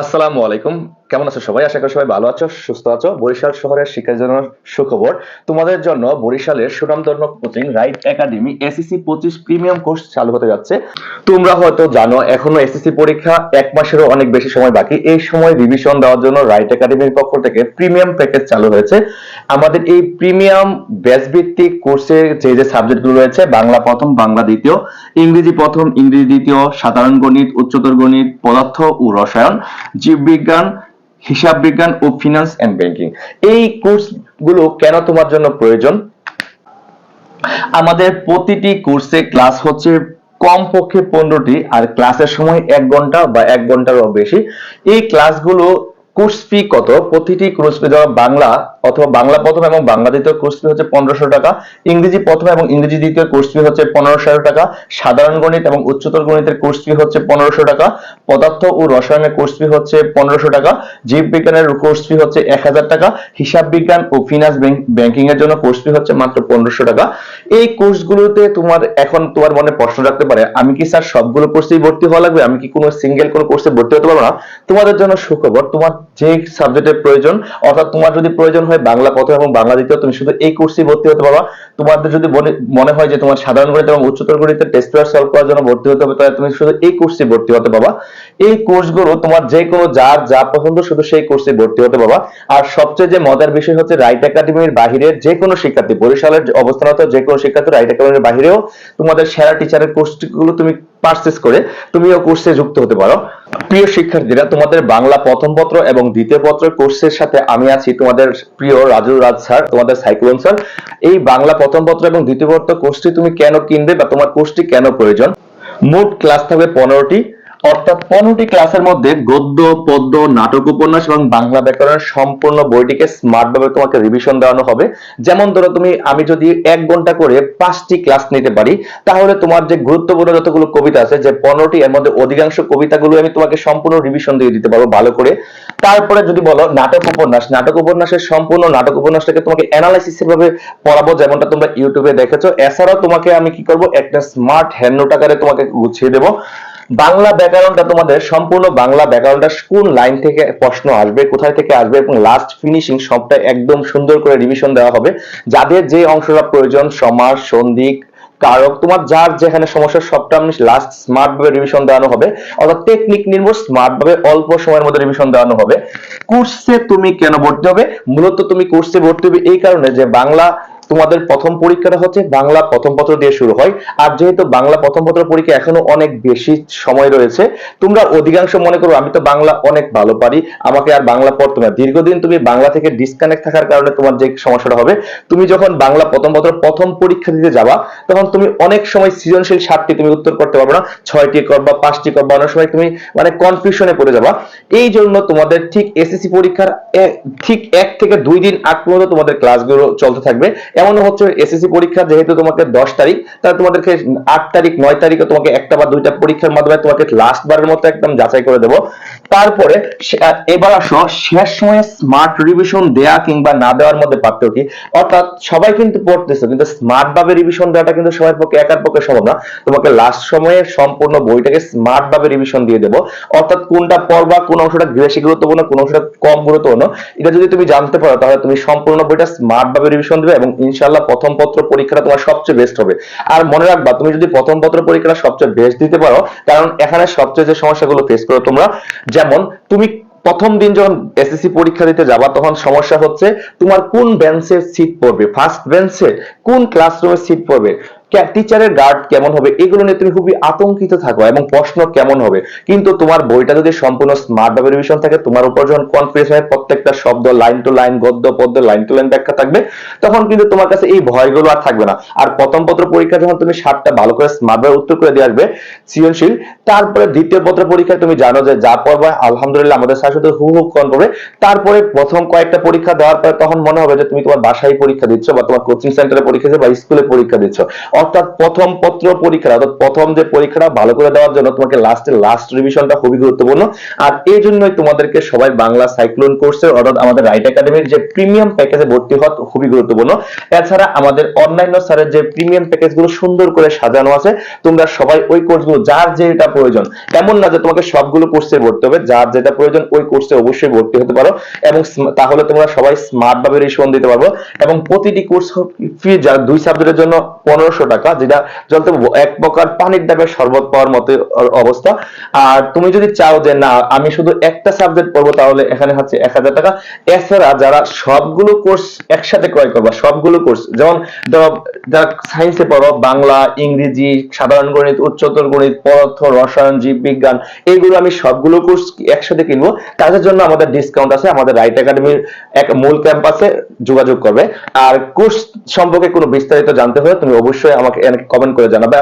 আসসালামু আলাইকুম। কেমন আছো সবাই? আশা করি সবাই ভালো আছো, সুস্থ আছো। বরিশাল শহরের শিক্ষার জন্য সুখবর। তোমাদের জন্য বরিশালের সুনামধন্য কোচিং রাইট একাডেমি এসএসসি পঁচিশ প্রিমিয়াম কোর্স চালু হতে যাচ্ছে। তোমরা হয়তো জানো, এখনও এসএসসি পরীক্ষা এক মাসেরও অনেক বেশি সময় বাকি। এই সময় রিভিশন দেওয়ার জন্য রাইট একাডেমির পক্ষ থেকে প্রিমিয়াম প্যাকেজ চালু হয়েছে। আমাদের এই প্রিমিয়াম ব্যাচ ভিত্তিক কোর্সে যে যে সাবজেক্টগুলো রয়েছে, বাংলা প্রথম, বাংলা দ্বিতীয়, ইংরেজি প্রথম, ইংরেজি দ্বিতীয়, সাধারণ গণিত, উচ্চতর গণিত, পদার্থ ও রসায়ন, জীববিজ্ঞান হিসাব বিজ্ঞান ও ফিনান্স এন্ড ব্যাংকিং এই কোর্সগুলো কেন তোমার জন্য প্রয়োজন? আমাদের প্রতিটি কোর্সে ক্লাস হচ্ছে কমপক্ষে পনেরোটি, আর ক্লাসের সময় এক ঘণ্টা বা এক ঘন্টারও বেশি। এই ক্লাসগুলো কোর্স ফি কত? প্রতিটি কোর্স ফি ধরো বাংলা অথবা বাংলা প্রথম এবং বাংলা দ্বিতীয় কোর্স ফি হচ্ছে পনেরোশো টাকা, ইংরেজি প্রথম এবং ইংরেজি দ্বিতীয় কোর্স ফি হচ্ছে পনেরোশো টাকা, সাধারণ গণিত এবং উচ্চতর গণিতের কোর্স ফি হচ্ছে পনেরোশো টাকা, পদার্থ ও রসায়নের কোর্স ফি হচ্ছে পনেরোশো টাকা, জীব বিজ্ঞানের কোর্স ফি হচ্ছে এক হাজার টাকা, হিসাব বিজ্ঞান ও ফিনান্স ব্যাংকিং এর জন্য কোর্স ফি হচ্ছে মাত্র পনেরোশো টাকা। এই কোর্সগুলোতে তোমার এখন তোমার মনে প্রশ্ন রাখতে পারে, আমি কি স্যার সবগুলো কোর্সেই ভর্তি হওয়া লাগবে? আমি কি কোনো সিঙ্গেল কোনো কোর্সে ভর্তি হতে পারব না? তোমাদের জন্য সুখবর, তোমার যে সাবজেক্টের প্রয়োজন, অর্থাৎ তোমার যদি প্রয়োজন হয় বাংলা প্রথম এবং বাংলা দ্বিতীয়, তুমি শুধু এই কোর্সে ভর্তি হতে পারবা। তোমাদের যদি মনে- হয় যে তোমার সাধারণ গণিত এবং উচ্চতর গণিতের টেস্ট পেপার সলভ করার জন্য ভর্তি হতে হবে, তাহলে তুমি শুধু এই কোর্সে ভর্তি হতে পারবা। এই কোর্সগুলো তোমার যে কোনো যার যা পছন্দ, শুধু সেই কোর্সে ভর্তি হতে পারবা। আর সবচেয়ে যে মজার বিষয় হচ্ছে রাইট একাডেমির বাহিরের যে কোনো শিক্ষার্থী, বরিশালের অবস্থানত যে কোনো শিক্ষার্থী রাইট একাডেমির বাহিরেও তোমাদের সেরা টিচারের কোর্সগুলো তুমি পারচেস করে তুমিও কোর্সে যুক্ত হতে পারো। প্রিয় শিক্ষার্থীরা, তোমাদের বাংলা প্রথম পত্র এবং দ্বিতীয় পত্র কোর্সের সাথে আমি আছি তোমাদের প্রিয় রাজু রাজ স্যার, তোমাদের সাইক্লোন স্যার। এই বাংলা প্রথম পত্র এবং দ্বিতীয় পত্র কোর্সটি তুমি কেন কিনবে বা তোমার কোর্সটি কেন প্রয়োজন? মোট ক্লাস থাকবে পনেরোটি। অর্থাৎ পনেরোটি ক্লাসের মধ্যে গদ্য, পদ্য, নাটক উপন্যাস এবং বাংলা ব্যাকরণের সম্পূর্ণ বইটিকে স্মার্ট ভাবে তোমাকে রিভিশন দেওয়ানো হবে। যেমন ধরো তুমি, আমি যদি এক ঘণ্টা করে পাঁচটি ক্লাস নিতে পারি, তাহলে তোমার যে গুরুত্বপূর্ণ যতগুলো কবিতা আছে, যে পনেরোটি এর মধ্যে অধিকাংশ কবিতাগুলো আমি তোমাকে সম্পূর্ণ রিভিশন দিয়ে দিতে পারব ভালো করে। তারপরে যদি বলো নাটক উপন্যাস, নাটক উপন্যাসের সম্পূর্ণ নাটক উপন্যাসটাকে তোমাকে অ্যানালাইসিস ভাবে পড়াবো, যেমনটা তোমরা ইউটিউবে দেখেছ। এছাড়াও তোমাকে আমি কি করব, একটা স্মার্ট হ্যান্ড নোট আকারে তোমাকে গুছিয়ে দেবো। বাংলা ব্যাকরণটা তোমাদের, সম্পূর্ণ বাংলা ব্যাকরণটা কোন লাইন থেকে প্রশ্ন আসবে, কোথায় থেকে আসবে এবং লাস্ট ফিনিশিং সবটা একদম সুন্দর করে রিভিশন দেওয়া হবে। যাদের যে অংশটা প্রয়োজন, সমাস সন্ধি কারক, তোমার যার যেখানে সমস্যা, সবটা আমি লাস্ট স্মার্ট ভাবে রিভিশন দেওয়ানো হবে। অর্থাৎ টেকনিক নির্ভর স্মার্ট ভাবে অল্প সময়ের মধ্যে রিভিশন দেওয়ানো হবে। কোর্সে তুমি কেন ভর্তি হবে? মূলত তুমি কোর্সে ভর্তি হবে এই কারণে যে বাংলা তোমাদের প্রথম পরীক্ষাটা হচ্ছে বাংলা প্রথম পত্র দিয়ে শুরু হয়। আর যেহেতু বাংলা প্রথম পত্র পরীক্ষা এখনও অনেক বেশি সময় রয়েছে, তোমরা অধিকাংশ মনে করো আমি তো বাংলা অনেক ভালো পারি, আমাকে আর বাংলা পড়তে না। দীর্ঘদিন তুমি বাংলা থেকে ডিসকানেক্ট থাকার কারণে তোমার যে সমস্যাটা হবে, তুমি যখন বাংলা প্রথম পত্র প্রথম পরীক্ষা দিতে যাবা, তখন তুমি অনেক সময় সৃজনশীল সাতটি তুমি উত্তর করতে পারবে না, ছয়টি করবা, পাঁচটি করবা, অনেক সময় তুমি মানে কনফিউশনে পড়ে যাবা। এই জন্য তোমাদের ঠিক এসএসসি পরীক্ষার ঠিক এক থেকে দুই দিন আগ পর্যন্ত তোমাদের ক্লাসগুলো চলতে থাকবে। এমন হচ্ছে এসএসসি পরীক্ষা, যেহেতু তোমাকে দশ তারিখ, তাহলে তোমাদেরকে আট তারিখ, নয় তারিখে তোমাকে একটা বা দুইটা পরীক্ষার মাধ্যমে তোমাকে লাস্ট বারের মতো একদম যাচাই করে দেবো। তারপরে এবার আসো, শেষ সময়ে স্মার্ট রিভিশন দেয়া কিংবা না দেওয়ার মধ্যে পার্থক্য কি? অর্থাৎ সবাই কিন্তু পড়তেছে, কিন্তু স্মার্ট ভাবে রিভিশন দেওয়াটা কিন্তু সবার পক্ষে, একার পক্ষে সম্ভব না। তোমাকে লাস্ট সময়ে সম্পূর্ণ বইটাকে স্মার্ট ভাবে রিভিশন দিয়ে দেবো। অর্থাৎ কোনটা পড়বা, কোন অংশটা বেশি গুরুত্বপূর্ণ, কোন অংশটা কম গুরুত্বপূর্ণ, এটা যদি তুমি জানতে পারো, তাহলে তুমি সম্পূর্ণ বইটা স্মার্ট ভাবে রিভিশন দেবে এবং ইনশাআল্লাহ প্রথম পত্র পরীক্ষাটা তোমার সবচেয়ে বেস্ট হবে। আর মনে রাখবা, তুমি যদি প্রথম পত্র পরীক্ষাটা সবচেয়ে বেস্ট দিতে পারো, কারণ এখানে সবচেয়ে যে সমস্যাগুলো ফেস করো তোমরা, যেমন তুমি প্রথম দিন যখন এসএসসি পরীক্ষা দিতে যাবা, তখন সমস্যা হচ্ছে তোমার কোন বেঞ্চের সিট পড়বে? ফার্স্ট বেঞ্চে কোন ক্লাসরুমের সিট পড়বে? টিচারের গার্ড কেমন হবে, এগুলো নিয়ে তুমি খুবই আতঙ্কিত থাকো এবং প্রশ্ন কেমন হবে। কিন্তু তোমার বইটা যদি সম্পূর্ণ স্মার্ট ভাবে রিভিশন থাকে, তোমার উপর যখন কনফিডেন্স হয়, প্রত্যেকটা শব্দ লাইন টু লাইন গদ্য, পদ্য লাইন টু লাইন ব্যাখ্যা থাকবে, তখন কিন্তু তোমার কাছে এই ভয়গুলো আর থাকবে না। আর প্রথম পত্র পরীক্ষা যখন তুমি সাতটা ভালো করে স্মার্ট ভাবে উত্তর করে দিয়ে আসবে, সৃজনশীল, তারপরে দ্বিতীয় পত্র পরীক্ষায় তুমি জানো যে যা পড়বা আলহামদুলিল্লাহ আমাদের স্যার সাথে হু হু কন করবে। তারপরে প্রথম কয়েকটা পরীক্ষা দেওয়ার পরে তখন মনে হবে যে তুমি তোমার বাসায় পরীক্ষা দিচ্ছ বা তোমার কোচিং সেন্টারে পরীক্ষা দিচ্ছ বা স্কুলে পরীক্ষা দিচ্ছ। অর্থাৎ প্রথম পত্র পরীক্ষা অর্থাৎ প্রথম যে পরীক্ষাটা ভালো করে দেওয়ার জন্য তোমাকে লাস্টে লাস্ট রিভিশনটা খুবই গুরুত্বপূর্ণ। আর এই জন্যই তোমাদেরকে সবাই বাংলা সাইক্লোন কোর্সের অর্থাৎ আমাদের রাইট একাডেমির যে প্রিমিয়াম প্যাকেজে ভর্তি হওয়া খুবই গুরুত্বপূর্ণ। এছাড়া আমাদের অনলাইন স্যারের যে প্রিমিয়াম প্যাকেজগুলো সুন্দর করে সাজানো আছে, তোমরা সবাই ওই কোর্সগুলো যার যেটা প্রয়োজন, এমন না যে তোমাকে সবগুলো কোর্সে ভর্তি হবে, যার যেটা প্রয়োজন ওই কোর্সে অবশ্যই ভর্তি হতে পারো। এবং তাহলে তোমরা সবাই স্মার্ট ভাবে রিসপন্স দিতে পারব। এবং প্রতিটি কোর্স ফি যা দুই সাবজেক্টের জন্য পনেরোশো টাকা, যেটা চলতে এক প্রকার পানির দামে শরবত পাওয়ার মতো অবস্থা। আর তুমি যদি চাও যে না, আমি শুধু একটা সাবজেক্ট পড়ব, তাহলে এখানে হচ্ছে এক হাজার টাকা। এছাড়া যারা সবগুলো কোর্স একসাথে ক্রয় করবা, সবগুলো কোর্স যেমন ধরো, যারা সায়েন্সে পড়ো, বাংলা, ইংরেজি, সাধারণ গণিত, উচ্চতর গণিত, পদার্থ, রসায়ন জীববিজ্ঞান এইগুলো আমি সবগুলো কোর্স একসাথে কিনবো। তাদের জন্য আমাদের ডিসকাউন্ট আছে, আমাদের রাইট একাডেমির এক মূল ক্যাম্পাসে যোগাযোগ করবে। আর কোর্স সম্পর্কে কোনো বিস্তারিত জানতে হলে তুমি অবশ্যই আমাকে কমেন্ট করে জানাবে।